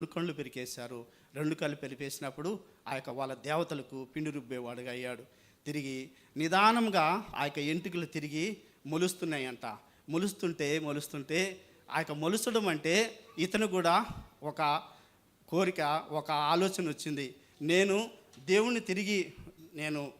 రెండు కళ్ళు పెరికేశారు. రెండు కళ్ళు పెరిపేసినప్పుడు ఆ యొక్క వాళ్ళ దేవతలకు పిండి రుబ్బేవాడుగా అయ్యాడు. తిరిగి నిదానంగా ఆ యొక్క ఎంటుకలు తిరిగి మొలుస్తున్నాయంట. మొలుస్తుంటే మొలుస్తుంటే ఆ యొక్క మొలుసడం అంటే ఇతను కూడా ఒక కోరిక ఒక ఆలోచన వచ్చింది. నేను దేవుణ్ణి తిరిగి నేను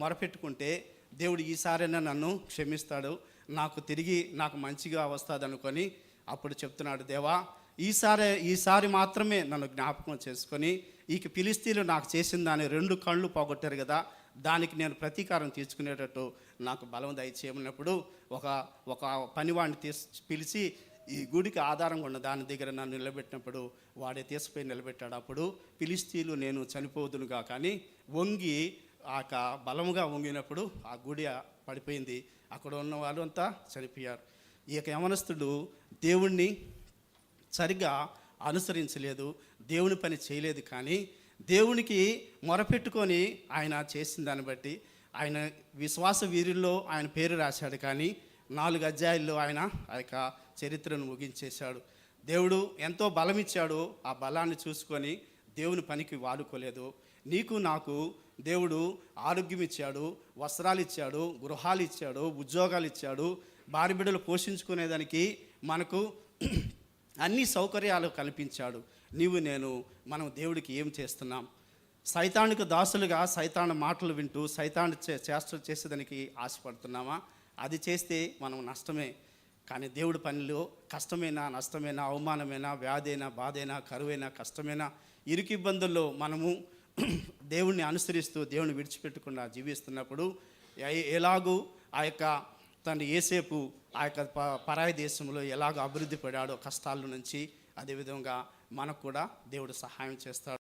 మొరపెట్టుకుంటే దేవుడు ఈసారైనా నన్ను క్షమిస్తాడు. నాకు తిరిగి నాకు మంచిగా వస్తుంది అనుకొని అప్పుడు చెప్తున్నాడు దేవా ఈసారి ఈసారి మాత్రమే నన్ను జ్ఞాపకం చేసుకొని ఈ పిలిస్తీలు నాకు చేసిన దాని రెండు కళ్ళు పోగొట్టారు కదా దానికి నేను ప్రతీకారం తీర్చుకునేటట్టు నాకు బలం దయచేయమన్నప్పుడు ఒక ఒక పనివాడిని తీసి పిలిచి ఈ గుడికి ఆధారంగా ఉన్న దాని దగ్గర నన్ను నిలబెట్టినప్పుడు వాడే తీసిపోయి నిలబెట్టాడు అప్పుడు పిలిస్తీలు నేను చనిపోదునుగా కానీ వంగి ఆ యొక్క బలముగా వంగినప్పుడు ఆ గుడి పడిపోయింది. అక్కడ ఉన్న వాళ్ళు అంతా చనిపోయారు. ఈ యొక్క యవనస్తుడు దేవుణ్ణి సరిగ్గా అనుసరించలేదు దేవుని పని చేయలేదు కానీ దేవునికి మొరపెట్టుకొని ఆయన చేసిన దాన్ని బట్టి ఆయన విశ్వాస వీరుల్లో ఆయన పేరు రాశాడు కానీ నాలుగు అధ్యాయుల్లో ఆయన ఆ యొక్క చరిత్రను ముగించేశాడు. దేవుడు ఎంతో బలం ఇచ్చాడు ఆ బలాన్ని చూసుకొని దేవుని పనికి వాడుకోలేదు. నీకు నాకు దేవుడు ఆరోగ్యం ఇచ్చాడు వస్త్రాలు ఇచ్చాడు గృహాలు ఇచ్చాడు ఉద్యోగాలు ఇచ్చాడు భార్య బిడ్డలు పోషించుకునేదానికి మనకు అన్ని సౌకర్యాలు కల్పించాడు. నీవు నేను మనం దేవుడికి ఏం చేస్తున్నాం? సైతానికి దాసులుగా సైతాను మాటలు వింటూ సైతాను చే చేసేదానికి ఆశపడుతున్నామా అది చేస్తే మనం నష్టమే. కానీ దేవుడి పనిలో కష్టమైనా నష్టమైనా అవమానమైనా వ్యాధైనా బాధైనా కరువైనా కష్టమైనా ఇరుకు ఇబ్బందుల్లో మనము దేవుణ్ణి అనుసరిస్తూ దేవుని విడిచిపెట్టకుండా జీవిస్తున్నప్పుడు ఎలాగూ ఆ యొక్క తను ఏసేపు ఆ యొక్క ప- పరాయి దేశంలో ఎలాగ అభివృద్ధి పడాడో కష్టాల నుంచి అదేవిధంగా మనకు కూడా దేవుడు సహాయం చేస్తాడు.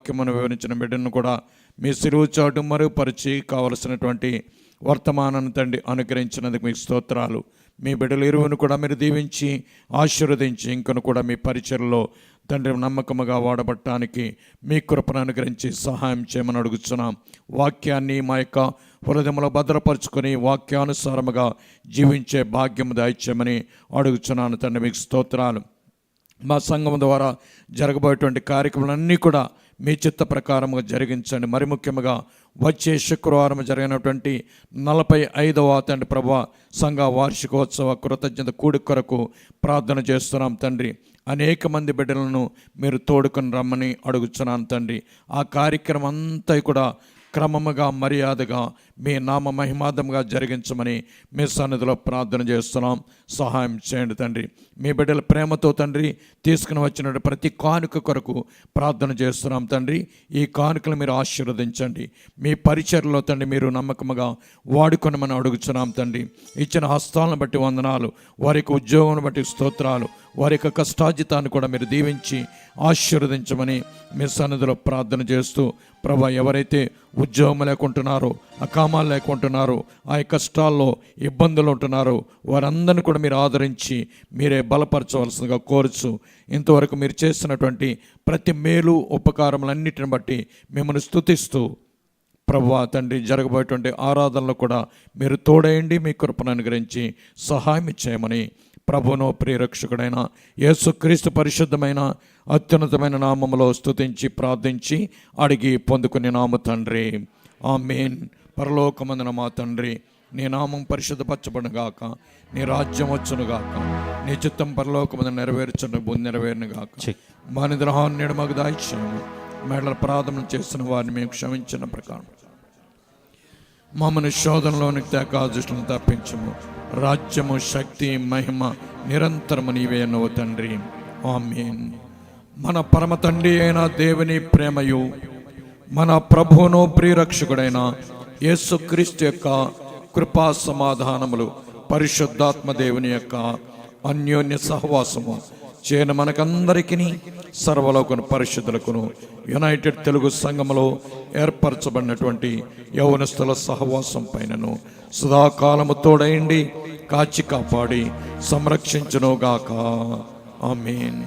వాక్యమును వివరించిన బిడ్డను కూడా మీ సిరువు చాటు మరుగుపరిచి కావలసినటువంటి వర్తమానాన్ని తండ్రి అనుగ్రహించినందుకు మీకు స్తోత్రాలు. మీ బిడ్డలు ఇరువును కూడా మీరు దీవించి ఆశీర్వదించి ఇంకను కూడా మీ పరిచయలో తండ్రి నమ్మకముగా వాడబట్టడానికి మీ కృపను అనుగ్రహించి సహాయం చేయమని అడుగుతున్నాం వాక్యాన్ని మా యొక్క హృదయంలో భద్రపరుచుకొని వాక్యానుసారముగా జీవించే భాగ్యము దాయిచ్యమని అడుగుతున్నాను తండ్రి మీకు స్తోత్రాలు. మా సంఘం ద్వారా జరగబోయేటువంటి కార్యక్రమాలన్నీ కూడా మీ చిత్త ప్రకారముగా జరిగించండి. మరి ముఖ్యంగా వచ్చే శుక్రవారం జరిగినటువంటి నలభై ఐదవ తండ్రి ప్రభా సంఘ వార్షికోత్సవ కృతజ్ఞత కూడి కొరకు ప్రార్థన చేస్తున్నాం తండ్రి. అనేక మంది బిడ్డలను మీరు తోడుకొని రమ్మని అడుగుతున్నాను తండ్రి. ఆ కార్యక్రమం అంతా కూడా క్రమముగా మర్యాదగా మీ నామ మహిమాదముగా జరిగించమని మీ సన్నిధిలో ప్రార్థన చేస్తున్నాం. సహాయం చేయండి తండ్రి. మీ బిడ్డల ప్రేమతో తండ్రి తీసుకుని వచ్చిన ప్రతి కానుక కొరకు ప్రార్థన చేస్తున్నాం తండ్రి. ఈ కానుకలు మీరు ఆశీర్వదించండి. మీ పరిచయలో తండ్రి మీరు నమ్మకముగా వాడుకొనమని అడుగుతున్నాం తండ్రి. ఇచ్చిన హస్తాలను బట్టి వందనాలు వారికి ఉద్యోగం బట్టి స్తోత్రాలు వారి యొక్క కష్టాజితాన్ని కూడా మీరు దీవించి ఆశీర్వదించమని మీ సన్నిధిలో ప్రార్థన చేస్తూ ప్రభా ఎవరైతే ఉద్యోగం లేకుంటున్నారో విరామాలు లేకుంటున్నారు ఆ కష్టాల్లో ఇబ్బందులు ఉంటున్నారు. వారందరిని కూడా మీరు ఆదరించి మీరే బలపరచవలసిందిగా కోరుచు. ఇంతవరకు మీరు చేస్తున్నటువంటి ప్రతి మేలు ఉపకారములన్నిటిని బట్టి మిమ్మల్ని స్థుతిస్తూ ప్రభు తండ్రి జరగబోయేటువంటి ఆరాధనలో కూడా మీరు తోడేయండి మీ కృపను అనుగ్రహించి సహాయం చేయమని ప్రభును ప్రియరక్షకుడైన యేసుక్రీస్తు పరిశుద్ధమైన అత్యున్నతమైన నామములో స్థుతించి ప్రార్థించి అడిగి పొందుకుని నామ తండ్రి. ఆమెన్. పరలోకమందున మా తండ్రి నీ నామం పరిశుద్ధపరచబడుగాక నీ రాజ్యం వచ్చునుగాక నీ చిత్తం పరలోకమందు నెరవేర్చును భూమి నెరవేరునుగాక. మా నిద్రహాన్ని నెడమగు దాయిచ్యము మేడల ప్రార్థన చేస్తున్న వారిని మేము క్షమించిన ప్రకారం. మమ్మల్ని శోధనలోనికి తేక దృష్టిని తప్పించము. రాజ్యము శక్తి మహిమ నిరంతరము నీవే నువ్వు తండ్రి. ఆమేన్. మన పరమ తండ్రి అయిన దేవుని ప్రేమయు మన ప్రభువును ప్రియరక్షకుడైన యేసుక్రీస్తు యొక్క కృపా సమాధానములు పరిశుద్ధాత్మ దేవుని యొక్క అన్యోన్య సహవాసము చేయను మనకందరికీ సర్వలోకను పరిశుద్ధులకును యునైటెడ్ తెలుగు సంఘములో ఏర్పరచబడినటువంటి యౌవనస్తుల సహవాసం పైనను సదాకాలము తోడయండి కాచి కాపాడి సంరక్షించునుగాక. ఆమెన్.